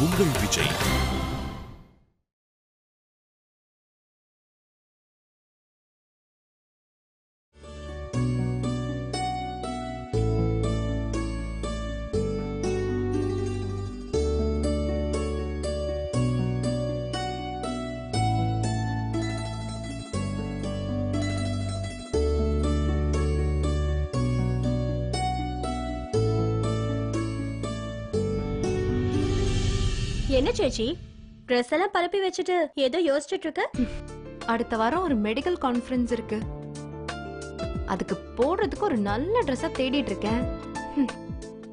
உங்கள் விஜய். என்ன சேச்சி? ட்ரெஸ் எல்லாம் பரப்பி வச்சுட்டு ஏதோ யோசிச்சுட்டு இருக்க? அடுத்த வாரம் ஒரு மெடிக்கல் கான்ஃபரன்ஸ் இருக்கு. அதுக்கு போடுறதுக்கு ஒரு நல்ல ட்ரெஸ்ஸா தேடிட்டு இருக்கேன்.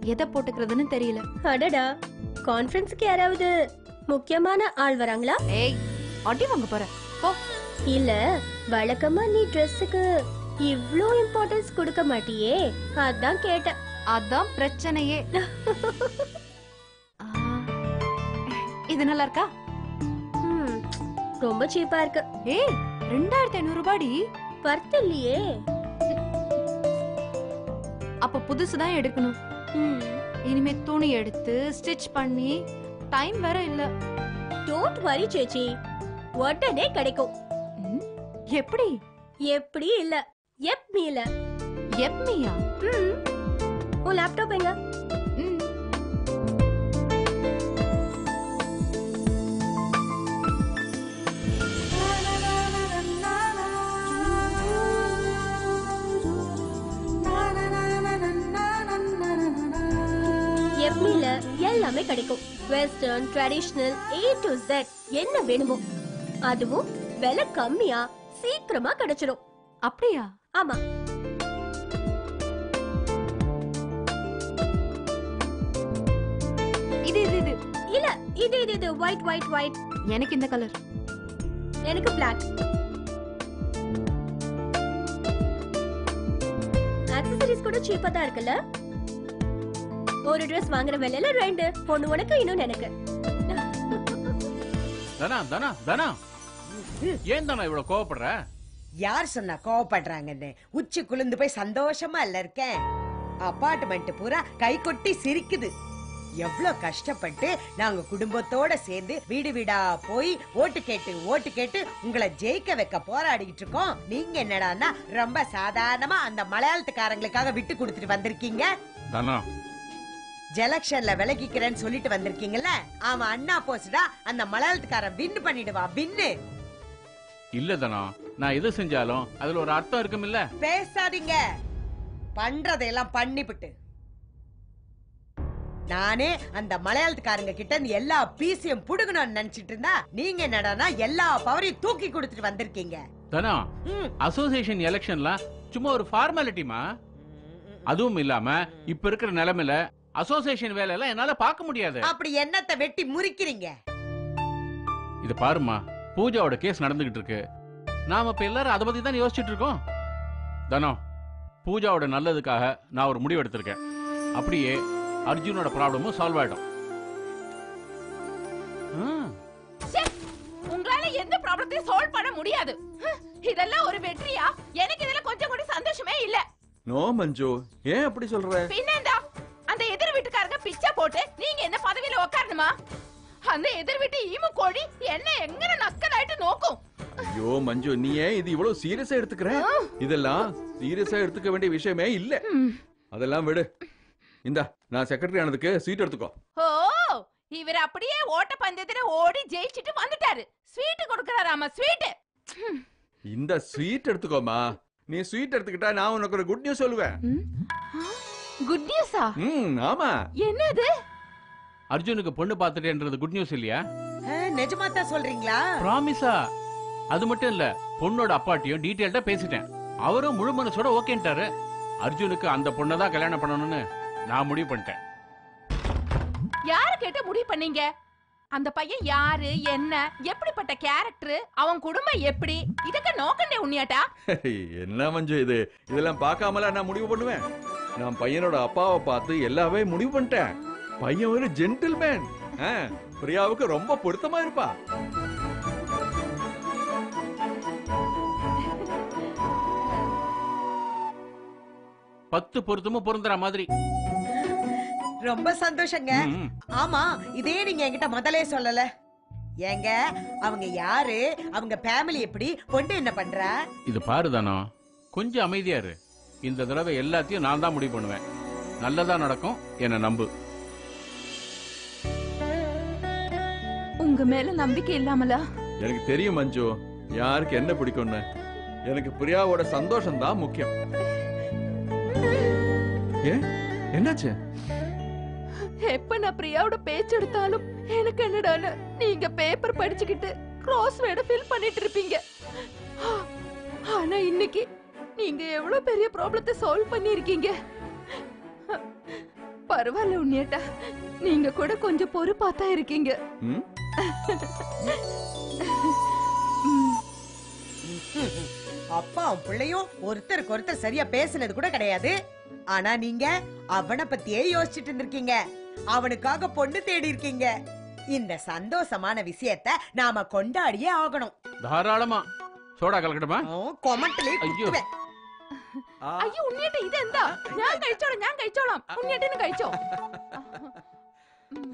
எதை போட்டுக்கிறதுன்னு தெரியல. அடடா கான்ஃபரன்ஸ்க்கு யாராவது முக்கியமான ஆள் வராங்களா? ஏய் அடி வாங்க போற. போ. இல்ல வழக்கமா நீ ட்ரெஸ்ஸுக்கு இவ்ளோ இம்பார்ட்டன்ஸ் கொடுக்க மாட்டியே? அதான் கேட்டேன். அதான் பிரச்சனையே. இது நல்லா இருக்கா ரொம்ப சீப்பா இருக்கு. ஏய் ரெண்டாயிரத்தி ஐநூறு ரூபாடி பர்த் இல்லையே அப்ப புதுசுதான் எடுக்கணும் இனிமே துணி எடுத்து ஸ்டிச் பண்ணி டைம் வேற இல்ல. Don't worry சேச்சி. உடனே கிடைக்கும். எப்படி? எப்படி இல்ல. எப் மீல எப்மியா உன் லேப்டாப் எங்க? எல்லாமே கிடைக்கும். Western traditional A to Z என்ன வேணுமோ. அதுவும் விலை கம்மியா சீக்கிரமா கிடைச்சிடும் அப்படியா? ஆமா. இது இது இது. இல்ல இது இது இது. ஒயிட் ஒயிட் ஒயிட் எனக்கு இந்த கலர் எனக்கு Black. ஆக்சசரிஸ் கூட சீப்பா தான் இருக்குல்ல? ஒரு Dress வாங்குற விலையில ரெண்டு. ஒண்ணு உனக்கு இன்னொன்னு எனக்கு. தனா தனா தனா. ஏன் தானா இவ்வளவு கோவப்படுற? யார் சொன்னா கோவப்படுறாங்கன்னு? உச்சி குளிந்து போய் சந்தோஷமா இல்ல இருக்கேன். அபார்ட்மெண்ட் பூரா கை கொட்டி சிரிக்குது. எவ்வளவு கஷ்டப்பட்டு நாங்க குடும்பத்தோட சேர்ந்து வீடு வீடா போய் ஓட்டு கேட்டு ஓட்டு கேட்டு உங்களை ஜெயிக்க வைக்க போராடிட்டு இருக்கோம். நீங்க என்னடான்னா ரொம்ப சாதாரணமா அந்த மலையாளத்துக்காரங்களுக்காக விட்டு கொடுத்துட்டு வந்திருக்கீங்க. தனா ஜெலக்ஷன்ல விலகிக்கிறேன்னு சொல்லிட்டு வந்திருக்கீங்கல்ல? அவன் அண்ணா போஸ்டா அந்த மலையாளத்துக்காரன் வின் பண்ணிடுவான் வின்னு. இல்ல தனா நான் எது செஞ்சாலும் அதுல ஒரு அர்த்தம் இருக்கும் இல்ல பேசாதீங்க. பண்றதையெல்லாம் பண்ணிவிட்டு நானே அந்த மலையாளத்துக்காரங்க கிட்ட இருந்து எல்லா பீசியும் புடுங்கணும்னு நினைச்சிட்டு இருந்தா நீங்க என்னடான்னா எல்லா பவரையும் தூக்கி கொடுத்துட்டு வந்திருக்கீங்க. தனா. அசோசியேஷன் எலெக்ஷன்லாம் சும்மா ஒரு ஃபார்மாலிட்டிமா அதுவும் இல்லாம இப்ப இருக்கிற நிலைமையில அசோசியேஷன் வேலை எல்லாம் என்னால பார்க்க முடியாது. அப்படி என்னத்தை வெட்டி முறிக்கிறீங்க. இது பாருமா பூஜாவோட கேஸ் நடந்துகிட்டு இருக்கு. நாம இப்ப எல்லாரும் அதை பத்தி தான் யோசிச்சுட்டு இருக்கோம்? தனோ பூஜாவோட நல்லதுக்காக நான் ஒரு முடிவு எடுத்திருக்கேன். அப்படியே அர்ஜுனோட ப்ராப்ளமும் சால்வ் ஆயிடும். உங்களால எந்த ப்ராப்ளத்தையும் சால்வ் பண்ண முடியாது. இதெல்லாம் ஒரு வெற்றியா? எனக்கு இதுல கொஞ்சம் கூட சந்தோஷமே இல்ல. நோ மஞ்சு ஏன் அப்படி சொல்ற? பின்னேண்டா உட்காரணுமா அந்த எதிர் வீட்டு ஈமு கோழி என்ன எங்கன நக்கலாயிட்டு நோக்கும். ஐயோ மஞ்சு நீ ஏன் இது இவ்வளவு சீரியஸா எடுத்துக்கிற? இதெல்லாம் சீரியஸா எடுத்துக்க வேண்டிய விஷயமே இல்ல. அதெல்லாம் விடு. இந்தா நான் செக்ரட்டரி ஆனதுக்கு சீட் எடுத்துக்கோ. ஓ இவர் அப்படியே ஓட்ட பந்தயத்துல ஓடி ஜெயிச்சிட்டு வந்துட்டாரு. ஸ்வீட் கொடுக்கறாராமா ஸ்வீட் இந்த ஸ்வீட் எடுத்துக்கோமா. நீ ஸ்வீட் எடுத்துக்கிட்டா நான் உனக்கு ஒரு குட் நியூஸ் சொல்லுவேன். குட் நியூஸா ம் ஆமா. என்னது? அர்ஜுனுக்கு பொண்ணு பார்த்துட்டேன்றது குட் நியூஸ் இல்லையா? நிஜமா தான் சொல்றீங்களா? ப்ராமிஸா அது மட்டும் இல்ல பொண்ணோட அப்பாட்டியும் டீடைல்டா பேசிட்டேன். அவரும் முழு மனசோட ஓகேன்ட்டாரு. அர்ஜுனுக்கு அந்த பொண்ணை தான் கல்யாணம் பண்ணணும்னு நான் முடிவு பண்ணிட்டேன். யாரு கேட்டு முடிவு பண்ணீங்க? அந்த பையன் யாரு என்ன எப்படிப்பட்ட கேரக்டர் அவன் குடும்பம் எப்படி? இதுக்கு நோக்கண்டே உண்ணியாட்டா? என்ன மஞ்சு இது? இதெல்லாம் பார்க்காமல நான் முடிவு பண்ணுவேன்? நான் பையனோட அப்பாவை பார்த்து எல்லாமே முடிவு பண்ணிட்டேன். பையன் ஒரு ஜென்டில்மேன் பிரியாவுக்கு ரொம்ப பொருத்தமா இருப்பா. பத்து பொருத்தமும் பொருந்துற மாதிரி. ரொம்ப சந்தோஷங்க. ஆமா இதே நீங்க என்கிட்ட முதலே சொல்லல. ஏங்க அவங்க யாரு? அவங்க ஃபேமிலி எப்படி? பொண்ணு என்ன பண்றா? இது பாரு தானோ கொஞ்சம் அமைதியா இரு. இந்த தடவை எல்லாத்தையும் நான் தான் முடிவு பண்ணுவேன். நல்லதா நடக்கும் என்ன நம்பு. உங்க மேல நம்பிக்கை இல்லாமலா? எனக்கு தெரியும் மஞ்சு. யாருக்கு என்ன பிடிக்கும்னு. எனக்கு பிரியாவோட சந்தோஷம் தான் முக்கியம். ஏ? என்னாச்சு? எப்ப நான் பிரியாவோட பேச்சு எடுத்தாலும் எனக்கு என்னடான்னு நீங்க பேப்பர் படிச்சுக்கிட்டு கிராஸ் வேர்ட ஃபில் பண்ணிட்டு இருப்பீங்க. ஆனா இன்னைக்கு நீங்க எவ்வளவு பெரிய ப்ராப்ளத்தை சால்வ் பண்ணிருக்கீங்க பரவாயில்ல உண்ணியட்டா நீங்க கூட கொஞ்சம் பொறுப்பா தான் இருக்கீங்க? அப்பாவும் பிள்ளையும் ஒருத்தருக்கு ஒருத்தர் சரியா பேசுனது கூட கிடையாது ஆனா நீங்க அவனை பத்தியே யோசிச்சுட்டு இருந்திருக்கீங்க அவனுக்காக பொண்ணு தேடி இருக்கீங்க இந்த சந்தோஷமான விஷயத்த நாம கொண்டாடியே ஆகணும் தாராளமா சோடா கலக்கட்டுமா கொமட்டிலே ஐயோ. குத்துவேன் ആ, അയ്യോ ഉണ്ണിയേട്ട ഇതെന്താ ഞാൻ കഴിച്ചോളാം ഞാൻ കഴിച്ചോളാം ഉണ്ണിയേട്ടന് കഴിച്ചോ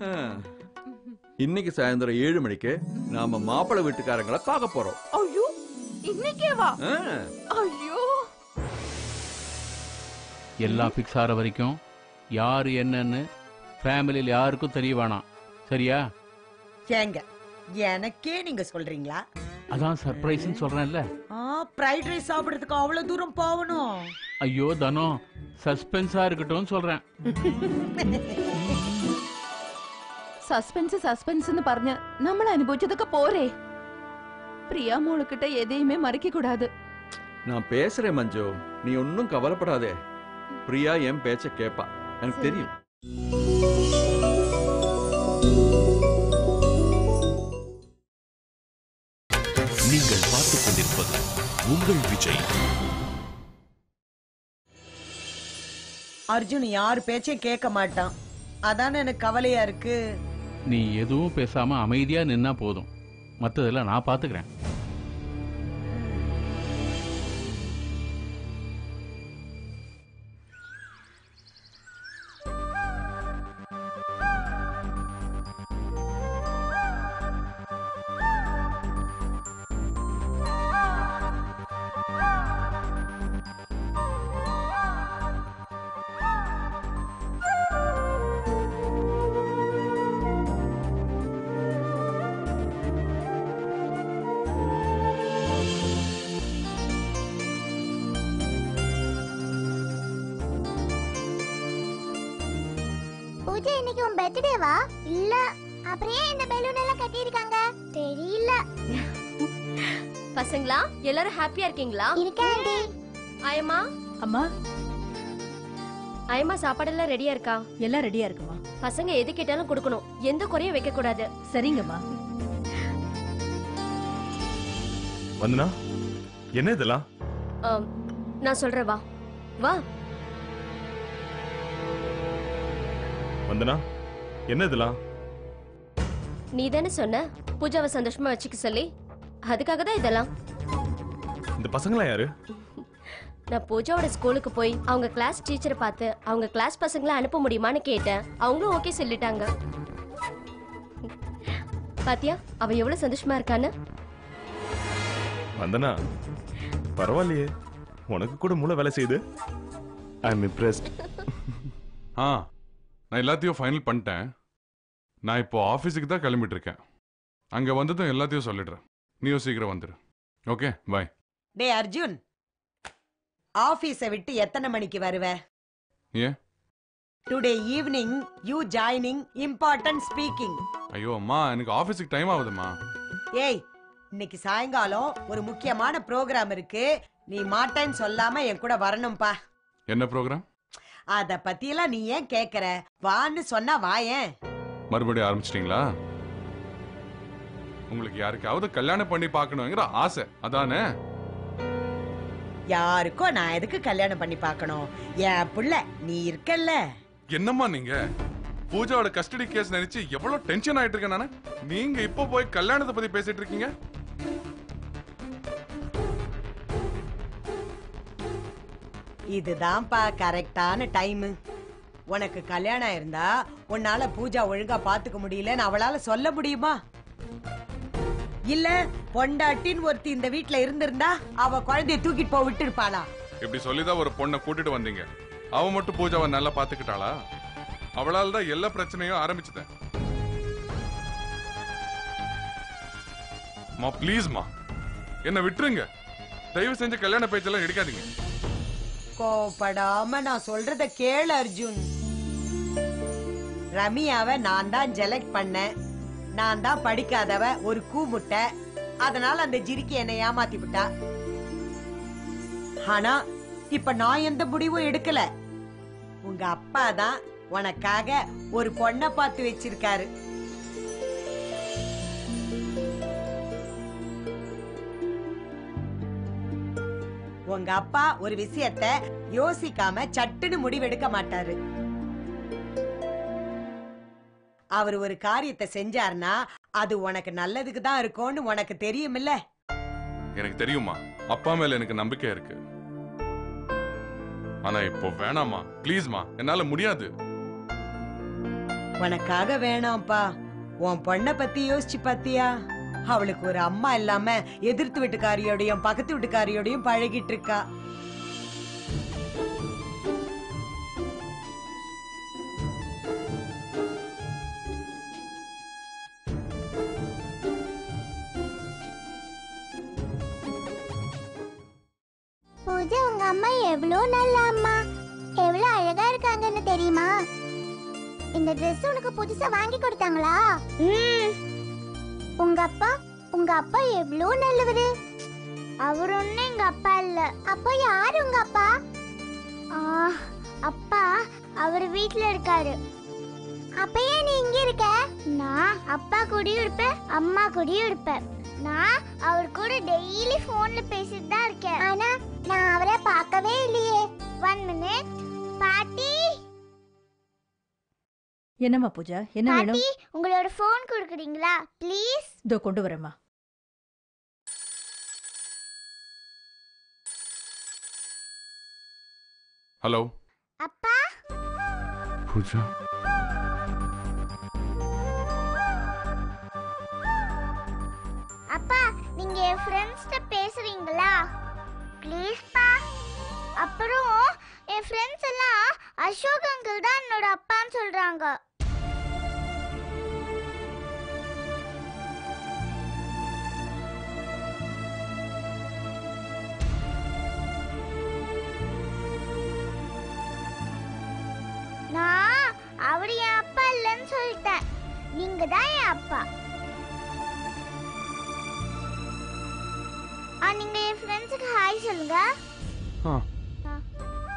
ஆ. இன்னைக்கு சாயந்தரம் ஏழு மணிக்கு நாம மாப்பிள வீட்டுக்காரங்களை பார்க்க போறோம். ஐயோ இன்னைக்கேவா? ஐயோ. எல்லாம் ஃபிக்ஸ் ஆகிற வரைக்கும் யாரு என்னன்னு ஃபேமிலியில் யாருக்கும் தெரிய வேணாம். சரியா? ஏங்க எனக்கே நீங்க சொல்றீங்களா? அதான் சர்ப்ரைஸ்னு சொல்றேன்ல. ஃப்ரைட் ரைஸ் சாப்பிடுறதுக்கு அவ்வளவு தூரம் போகணும். ஐயோ தனம் சஸ்பென்ஸா இருக்கட்டும் சொல்றேன். സസ്പെൻസ് സസ്പെൻസ് എന്ന് പറഞ്ഞ് നമ്മൾ അനുഭവിച്ചതൊക്കെ പോരേ. പ്രിയ எதையுமே എതേയുമേ മറിക്കൂടാതെ நான் பேசுறேன் மஞ்சு நீ ஒன்னும் கவலைப்படாதே பிரியா என் பேச்ச கேப்பா எனக்கு தெரியும் நீங்கள் பார்த்துக் கொண்டிருப்பது உங்கள் விஜய். அர்ஜுன் யார் பேச்சையும் கேட்க மாட்டான். அதான் எனக்கு கவலையா இருக்கு. நீ எதுவும் பேசாம அமைதியா நின்னா போதும். மற்றதெல்லாம் நான் பாத்துக்கிறேன். பூஜை இன்னைக்கு உன் பர்த்டேவா இல்ல. அப்புறம் ஏன் இந்த பலூன் எல்லாம் கட்டி இருக்காங்க தெரியல. பசங்களா எல்லாரும் ஹாப்பியா இருக்கீங்களா? இருக்கேன் ஆண்டி. ஆயம்மா. அம்மா. ஆயம்மா சாப்பாடெல்லாம் ரெடியா இருக்கா? எல்லாம் ரெடியா இருக்குமா? பசங்க எது கேட்டாலும் கொடுக்கணும். எந்த குறையும் வைக்க கூடாது சரிங்கம்மா. வந்தனா என்ன இதெல்லாம்? ஆம், நான் சொல்றேன் வா. வா. வந்தனா? என்ன இதெல்லாம்? நீ தானே சொன்ன? பூஜாவை சந்தோஷமா வச்சுக்க சொல்லி. அதுக்காக தான் இதெல்லாம். இந்த பசங்களா யாரு? நான் பூஜாவோட ஸ்கூலுக்கு போய் அவங்க கிளாஸ் டீச்சரை பார்த்து அவங்க கிளாஸ் பசங்களை அனுப்ப முடியுமான்னு கேட்டேன். அவங்களும் ஓகே சொல்லிட்டாங்க. பாத்தியா? அவ எவ்வளவு சந்தோஷமா இருக்கான்னு? வந்தனா? பரவாயில்லையே. உனக்கு கூட மூளை வேலை செய்யுது. ஐ எம் இம்ப்ரெஸ்ட் ஆ நான் எல்லாத்தையும் ஃபைனல் பண்ணிட்டேன். நான் இப்போ ஆஃபீஸுக்கு தான் கிளம்பிட்டு இருக்கேன் அங்கே வந்ததும் எல்லாத்தையும் சொல்லிடுறேன். நீயும் சீக்கிரம் வந்துடு ஓகே பாய் டே அர்ஜுன். ஆபீஸை விட்டு எத்தனை மணிக்கு வருவ? ஏன்? Today evening you joining important speaking ஐயோ அம்மா எனக்கு ஆஃபீஸுக்கு டைம் ஆகுதும்மா. ஏய் இன்னைக்கு சாயங்காலம் ஒரு முக்கியமான ப்ரோக்ராம் இருக்கு. நீ மாட்டேன்னு சொல்லாம என் கூட வரணும்பா. என்ன ப்ரோக்ராம் அத பத்தியெல்லாம் நீ ஏன் கேக்குற? வான்னு சொன்னா வாயேன் மறுபடியும் ஆரம்பிச்சிட்டிங்களா? உங்களுக்கு யாருக்காவது கல்யாணம் பண்ணி பார்க்கணுங்கிற ஆசை. அதானே? யாருக்கோ நான் எதுக்கு கல்யாணம் பண்ணி பார்க்கணும்? என் புள்ள நீ இருக்கல்ல. என்னம்மா நீங்க? பூஜாவோட கஸ்டடி கேஸ் நினைச்சு எவ்வளவு டென்ஷன் ஆயிட்டு இருக்கேன் நானு? நீங்க இப்போ போய் கல்யாணத்தை பத்தி பேசிட்டு இருக்கீங்க? இதுதான்ப்பா கரெக்டான டைம். உனக்கு கல்யாணம் இருந்தா உன்னால பூஜா ஒழுங்கா பாத்துக்க முடியலன்னு அவளால சொல்ல முடியுமா? இல்ல பொண்டாட்டின்னு ஒருத்தி இந்த வீட்ல இருந்திருந்தா அவ குழந்தைய தூக்கிட்டு போய் விட்டு இருப்பாளா இப்படி சொல்லிதான் ஒரு பொண்ணை கூட்டிட்டு வந்தீங்க. அவ மட்டும் பூஜாவை நல்லா பாத்துக்கிட்டாளா? அவளால தான் எல்லா பிரச்சனையும் ஆரம்பிச்சுட்டேன். மா ப்ளீஸ்மா என்ன விட்டுருங்க. தயவு செஞ்சு கல்யாண பேச்செல்லாம் எடுக்காதீங்க. கோபப்படாம நான் சொல்றத கேளு அர்ஜுன். ரம்யாவை நான் தான் செலக்ட் பண்ணேன். நான் தான் படிக்காதவ ஒரு கூமுட்டை அதனால அந்த ஜிரிக்கு என்னை ஏமாத்தி விட்டா. ஆனா இப்ப நான் எந்த முடிவும் எடுக்கல. உங்க அப்பா தான் உனக்காக ஒரு பொண்ணை பார்த்து வச்சிருக்காரு. உங்க அப்பா ஒரு விஷயத்த யோசிக்காம சட்டுன்னு முடிவெடுக்க மாட்டாரு. அவர் ஒரு காரியத்தை செஞ்சாருன்னா அது உனக்கு நல்லதுக்கு தான் இருக்கும்னு உனக்கு தெரியுமில்ல? எனக்கு தெரியுமா அப்பா மேல எனக்கு நம்பிக்கை இருக்கு. ஆனா இப்போ வேணாமா ப்ளீஸ்மா. என்னால முடியாது. உனக்காக வேணாம்ப்பா. உன் பொண்ண பத்தி யோசிச்சு பாத்தியா? அவளுக்கு ஒரு அம்மா இல்லாம எதிர்த்து வீட்டுக்காரியோடையும் பக்கத்து வீட்டுக்காரியோடையும் பழகிட்டு இருக்கா பூஜா உங்க அம்மா எவ்வளோ நல்ல அம்மா. எவ்வளோ அழகா இருக்காங்கன்னு தெரியுமா? இந்த Dress உனக்கு புதுசா வாங்கி கொடுத்தாங்களா? ம். உங்க அப்பா உங்க அப்பா எவ்வளோ நல்லவரு? அவர் ஒன்றும் எங்க அப்பா இல்ல. அப்பா யார் உங்க அப்பா? ஆ, அப்பா அவர் வீட்டுல இருக்காரு. அப்ப ஏன் நீ இங்க இருக்க? நான் அப்பா கூடயும் இருப்பேன் அம்மா கூடயும் இருப்பேன். நான் அவர் கூட டெய்லி போன்ல பேசிட்டு தான் இருக்கேன். ஆனா நான் அவரை பார்க்க என்னம்மா பூஜா? என்ன வேணும்? பாட்டி உங்களோட ஃபோன் கொடுக்குறீங்களா? ப்ளீஸ் இதோ கொண்டு வரேம்மா. ஹலோ அப்பா? பூஜா? அப்பா நீங்க என் ஃப்ரெண்ட்ஸ்ட பேசுறீங்களா? ப்ளீஸ் பா. அப்புறம் என் ஃப்ரெண்ட்ஸ் எல்லாம் அசோக் அங்கிள் தான் என்னோட அப்பான்னு சொல்றாங்க. நீங்க தான் என் அப்பா? ஆ நீங்க என் ஃப்ரெண்ட்ஸுக்கு ஹாய் சொல்லுங்க.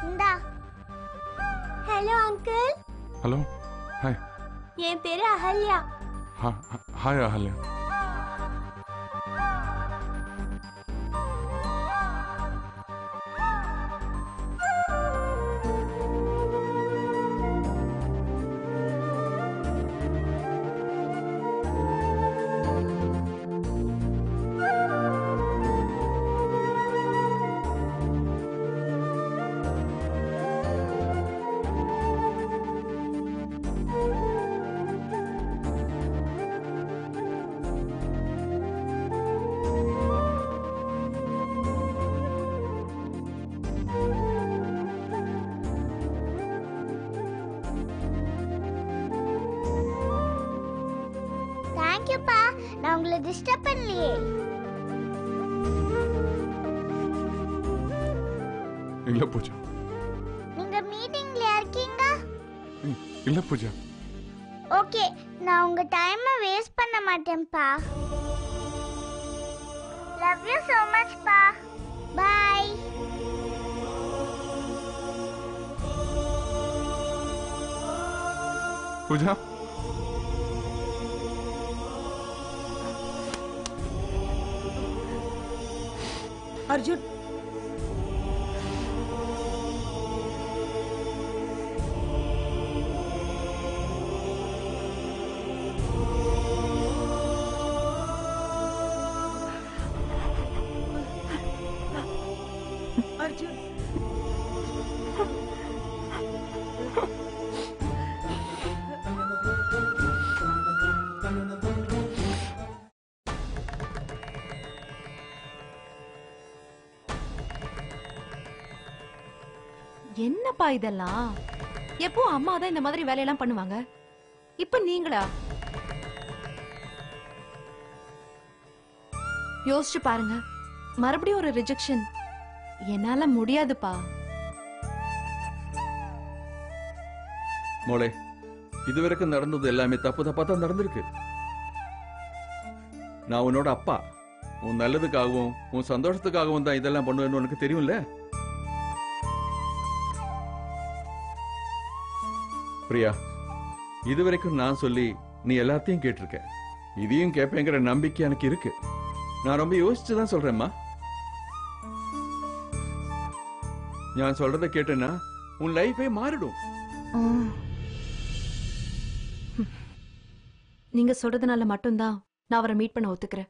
இந்தா. ஹலோ அங்கிள் ஹலோ ஹாய் என் பேரு அகல்யா. ஹாய் அஹல்யா நான் உங்களை டிஸ்டர்ப் பண்ணலையே இல்ல பூஜா நீங்க மீட்டிங்ல இருக்கீங்க ம், இல்ல பூஜா ஓகே நான் உங்க டைமை வேஸ்ட் பண்ண மாட்டேன்ப்பா லவ் யூ so much பா. பை பூஜா அர்ஜுன் என்னப்பா இதெல்லாம்? எப்போ அம்மா தான் இந்த மாதிரி வேலையெல்லாம் பண்ணுவாங்க? இப்ப நீங்களா? யோசிச்சு பாருங்க. மறுபடியும் ஒரு ரிஜெக்ஷன் என்னால முடியாதுப்பா. மோளே இதுவரைக்கும் நடந்தது எல்லாமே தப்பு தப்பா தான் நடந்திருக்கு. நான் உன்னோட அப்பா. உன் நல்லதுக்காகவும் உன் சந்தோஷத்துக்காகவும் தான் இதெல்லாம் பண்ணுவேன்னு உனக்கு தெரியும்ல? பிரியா இதுவரைக்கும் நான் சொல்லி நீ எல்லாத்தையும் கேட்டிருக்க. இதையும் கேட்பேங்கிற நம்பிக்கை எனக்கு இருக்கு. நான் ரொம்ப யோசிச்சு தான் சொல்றேம்மா. நான் சொல்றதை கேட்டேன்னா உன் லைஃபே மாறிடும். நீங்க சொல்றதுனால மட்டும்தான் நான் அவரை மீட் பண்ண ஒத்துக்கிறேன்.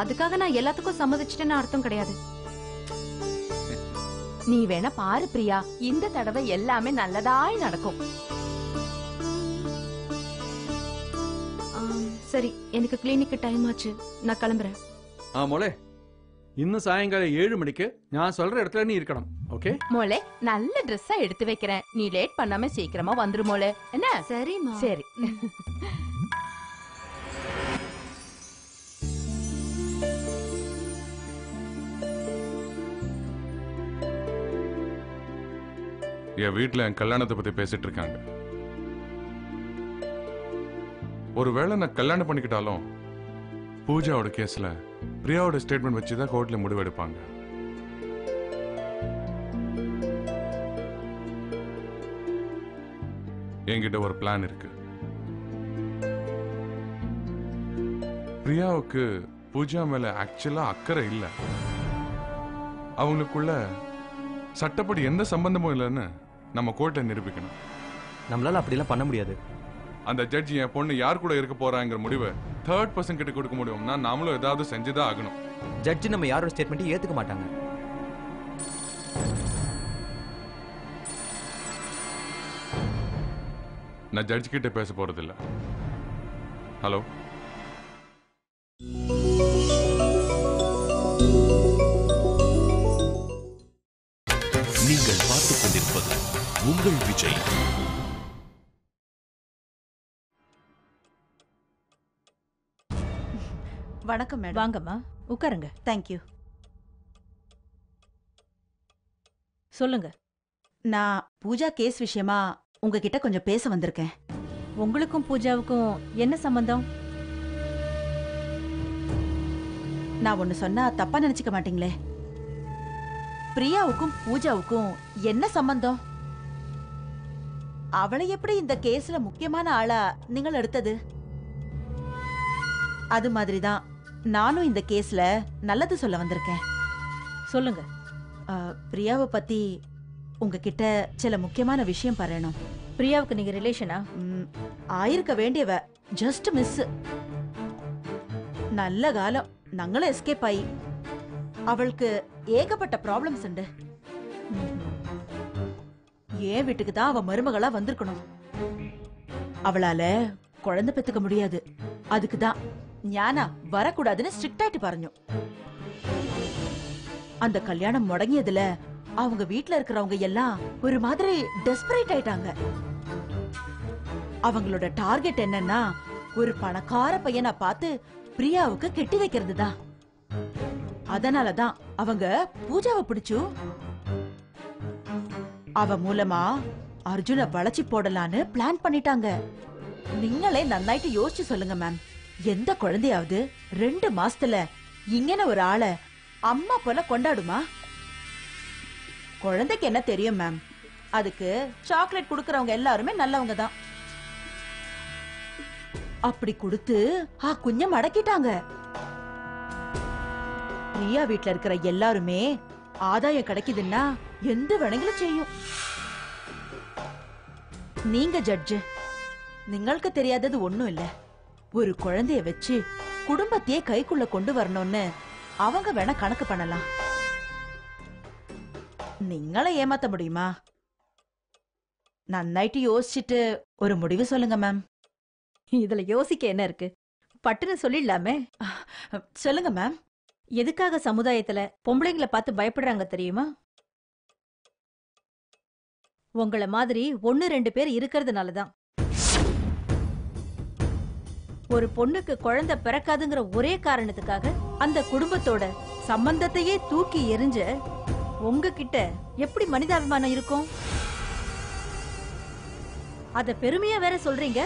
அதுக்காக நான் எல்லாத்துக்கும் சம்மதிச்சிட்டேன்னு அர்த்தம் கிடையாது. நீ வேணா பாரு பிரியா. இந்த தடவை எல்லாமே நல்லதாய் நடக்கும். சரி எனக்கு கிளினிக்கு டைம் ஆச்சு. நான் கிளம்புறேன். ஆ மோளே. இன்னும் சாயங்காலம் ஏழு மணிக்கு நான் சொல்ற இடத்துல நீ இருக்கணும். ஓகே? மோளே நல்ல ட்ரெஸ்ஸா எடுத்து வைக்கிறேன். நீ லேட் பண்ணாம சீக்கிரமா வந்துரு மோளே. என்ன? சரிம்மா. சரி. என் வீட்டில் என் கல்யாணத்தை பத்தி பேசிட்டு இருக்காங்க. ஒருவேளை நான் கல்யாணம் பண்ணிக்கிட்டாலும் பூஜாவோட கேஸ்ல பிரியாவோட ஸ்டேட்மெண்ட் வச்சு தான் கோர்ட்டில் முடிவெடுப்பாங்க என்கிட்ட ஒரு பிளான் இருக்கு. பிரியாவுக்கு பூஜா மேல ஆக்சுவலா அக்கறை இல்லை. அவங்களுக்குள்ள சட்டப்படி எந்த சம்பந்தமும் இல்லைன்னு நம்ம கோர்ட்டை நிரூபிக்கணும். நம்மளால அப்படிலாம் பண்ண முடியாது. அந்த ஜட்ஜ் என் பொண்ணு யார் கூட இருக்க போறாங்கிற முடிவை தேர்ட் பர்சன் கிட்ட கொடுக்க முடியும்னா நாமளும் ஏதாவது செஞ்சுதான் ஆகணும். ஜட்ஜ் நம்ம யாரோட ஸ்டேட்மெண்ட்டையும் ஏத்துக்க மாட்டாங்க. நான் ஜட்ஜ் கிட்ட பேச போறதில்ல. ஹலோ வணக்கம் மேடம். வாங்கம்மா. உட்காருங்க. தேங்க்யூ சொல்லுங்க. நான் பூஜா கேஸ் விஷயமா உங்ககிட்ட கொஞ்சம் பேச வந்திருக்கேன். உங்களுக்கும் பூஜாவுக்கும் என்ன சம்பந்தம்? நான் ஒன்னு சொன்னா தப்பா நினைச்சுக்க மாட்டீங்களே. பிரியாவுக்கும் பூஜாவுக்கும் என்ன சம்பந்தம்? அவளை எப்படி இந்த கேஸ்ல முக்கியமான ஆளா நீங்கள் எடுத்தது? அது மாதிரிதான். நானும் இந்த கேஸ்ல நல்லது சொல்ல வந்திருக்கேன். சொல்லுங்க. பிரியாவை பத்தி உங்ககிட்ட சில முக்கியமான விஷயம் പറയணும் பிரியாவுக்கு நீங்க ரிலேஷனா ஆயிருக்க வேண்டியவ ஜஸ்ட் மிஸ் நல்ல காலம். நாங்களும் எஸ்கேப் ஆகி அவளுக்கு ஏகப்பட்ட ப்ராப்ளம்ஸ் உண்டு. ஏன் வீட்டுக்கு தான் அவ மருமகளா வந்திருக்கணும்? அவளால குழந்தை பெத்துக்க முடியாது. அதுக்கு தான். ഞാനാ வரக்கூடாதுன்னு ஸ்ட்ரிக்ட் ஆயிட்டு പറഞ്ഞു. அந்த கல்யாணம் முடங்கியதுல அவங்க வீட்டுல இருக்கிறவங்க எல்லாம் ஒரு மாதிரி டெஸ்பரேட் ஆயிட்டாங்க. அவங்களோட டார்கெட் என்னன்னா ஒரு பணக்கார பையனை பார்த்து பிரியாவுக்கு கெட்டி வைக்கிறது தான். அதனாலதான் அவங்க பூஜாவை பிடிச்சு அவ மூலமா அர்ஜுன வளர்ச்சி போடலான்னு பிளான் பண்ணிட்டாங்க. நீங்களே நல்லாயிட்டு யோசிச்சு சொல்லுங்க மேம் எந்த குழந்தையாவது ரெண்டு மாசத்துல இங்கன ஒரு ஆளை அம்மா போல கொண்டாடுமா குழந்தைக்கு என்ன தெரியும் மேம் அதுக்கு சாக்லேட் குடுக்கறவங்க எல்லாருமே நல்லவங்க தான் அப்படி கொடுத்து ஆ குஞ்ச மடக்கிட்டாங்க பிரியா வீட்ல இருக்கிற எல்லாருமே ஆதாயம் கிடைக்குதுன்னா எந்த வேணுங்களும் செய்யும் நீங்க ஜட்ஜு നിങ്ങൾക്ക് தெரியாதது ஒண்ணும் இல்ல ஒரு குழந்தைய வச்சு குடும்பத்தையே கைக்குள்ள கொண்டு வரணும்னு அவங்க வேணா கணக்கு பண்ணலாம். நீங்களே ஏமாத்த முடியுமா? நன்னாயிட்டு யோசிச்சுட்டு ஒரு முடிவு சொல்லுங்க மேம். இதுல யோசிக்க என்ன இருக்கு? பட்டுன்னு சொல்லிடலாமே. சொல்லுங்க மேம். எதுக்காக சமுதாயத்துல பொம்பளைங்களை பார்த்து பயப்படுறாங்க தெரியுமா? உங்கள மாதிரி ஒன்னு ரெண்டு பேர் இருக்கிறதுனால தான் ஒரு பொண்ணுக்கு குழந்தை பிறக்காதுங்கிற ஒரே காரணத்துக்காக அந்த குடும்பத்தோட சம்பந்தத்தையே தூக்கி எறிஞ்ச உங்ககிட்ட எப்படி மனிதாபிமானம் இருக்கும்? அத பெருமையா வேற சொல்றீங்க?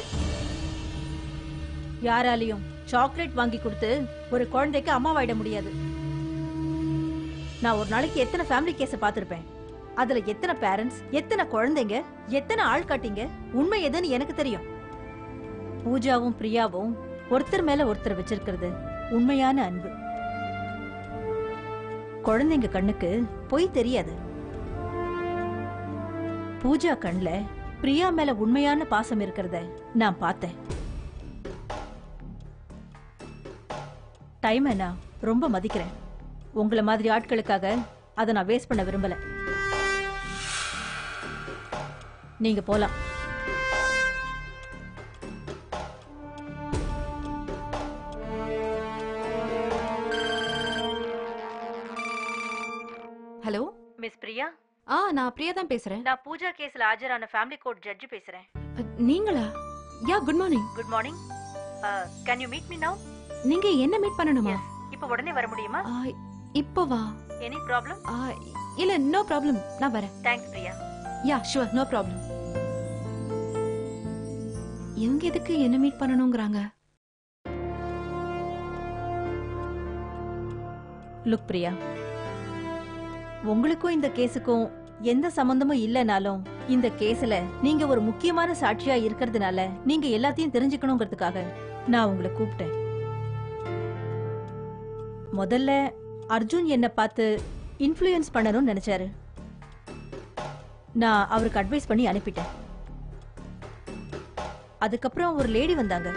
யாராலையும் சாக்லேட் வாங்கி கொடுத்து ஒரு குழந்தைக்கு அம்மாவாயிட முடியாது. நான் ஒரு நாளைக்கு எத்தனை ஃபேமிலி கேஸ பார்த்துருப்பேன். அதுல எத்தனை பேரண்ட்ஸ் எத்தனை குழந்தைங்க எத்தனை ஆள் காட்டிங்க உண்மை எதுன்னு எனக்கு தெரியும். பூஜாவும் பிரியாவும் ஒருத்தர் மேல ஒருத்தர் வச்சிருக்கிறது. உண்மையான அன்பு. குழந்தைங்க கண்ணுக்கு பொய் தெரியாது. பூஜா கண்ல பிரியா மேல உண்மையான பாசம் இருக்கிறத நான் பார்த்தேன். டைமை நான் ரொம்ப மதிக்கிறேன். உங்களை மாதிரி ஆட்களுக்காக அதை நான் வேஸ்ட் பண்ண விரும்பல. நீங்க போலாம். ஆ நான் பிரியா தான் பேசுறேன். நான் பூஜா கேஸ்ல ஆஜரான ஃபேமிலி கோர்ட் ஜட்ஜ் பேசுறேன். நீங்களா? Yeah good morning good morning can you meet me now நீங்க என்ன மீட் பண்ணணுமா? இப்போ உடனே வர முடியுமா? ஆ, இப்போ வா. எனி ப்ராப்ளம் ஆ, இல்ல நோ ப்ராப்ளம் நான் வரேன். Thanks Priya. Yeah sure no problem இவங்க எதுக்கு என்ன மீட் பண்ணணுங்கிறாங்க? லுக் பிரியா உங்களுக்கும் இந்த கேஸுக்கும் எந்த சம்பந்தமும் இல்லைனாலும் இந்த கேஸ்ல நீங்க ஒரு முக்கியமான சாட்சியா இருக்கிறதுனால நீங்க எல்லாத்தையும் தெரிஞ்சுக்கணுங்கிறதுக்காக நான் உங்களை கூப்பிட்டேன். முதல்ல அர்ஜுன் என்ன பார்த்து இன்ஃப்ளூயன்ஸ் பண்ணணும்னு நினைச்சாரு. நான் அவருக்கு அட்வைஸ் பண்ணி அனுப்பிட்டேன். அதுக்கப்புறம் ஒரு லேடி வந்தாங்க.